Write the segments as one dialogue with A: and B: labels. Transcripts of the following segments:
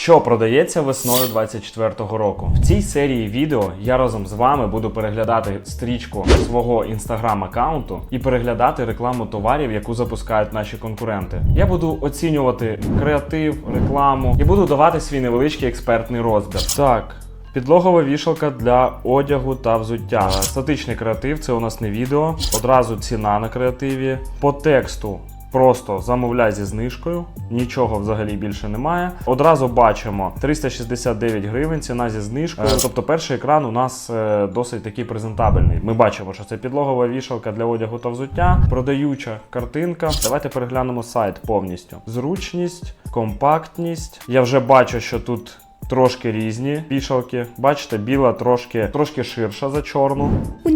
A: Що продається весною 24-го року? В цій серії відео я разом з вами буду переглядати стрічку свого інстаграм-аккаунту і переглядати рекламу товарів, яку запускають наші конкуренти. Я буду оцінювати креатив, рекламу і буду давати свій невеличкий експертний розбір. Так. Підлогова вішалка для одягу та взуття. Статичний креатив це у нас не відео. Одразу ціна на креативі. По тексту просто замовляй зі знижкою. Нічого взагалі більше немає. Одразу бачимо 369 гривень, ціна зі знижкою. Е, Тобто перший екран у нас е, досить такий презентабельний. Ми бачимо, що це підлогова вішалка для одягу та взуття, продаюча картинка. Давайте переглянемо сайт повністю. Зручність, компактність. Я вже бачу, що тут. Трошки різні вішалки. Бачите, біла трошки, трошки ширша за чорну.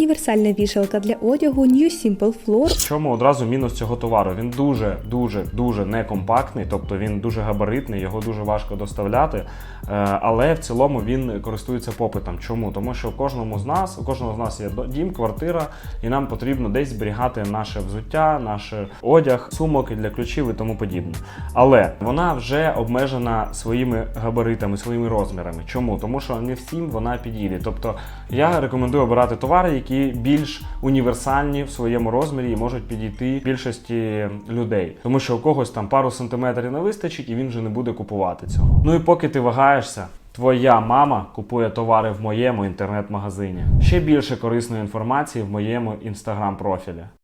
B: Універсальна вішалка для одягу New Simple Floor
A: В чому одразу мінус цього товару? Він дуже, дуже, дуже некомпактний, тобто він дуже габаритний, його дуже важко доставляти. Е, Але в цілому він користується попитом. Чому? Тому що у кожному з нас, у кожного з нас є дім, квартира, і нам потрібно десь зберігати наше взуття, наш одяг, сумок для ключів і тому подібне. Але вона вже обмежена своїми габаритами, своїми розмірами. Чому? Тому що не всім вона підійде. Тобто я рекомендую обирати товари, які більш універсальні в своєму розмірі і можуть підійти більшості людей. Тому що у когось там пару сантиметрів не вистачить, і він вже не буде купувати цього. Ну і поки ти вагаєшся. Твоя мама купує товари в моєму інтернет-магазині. Ще більше корисної інформації в моєму інстаграм профілі.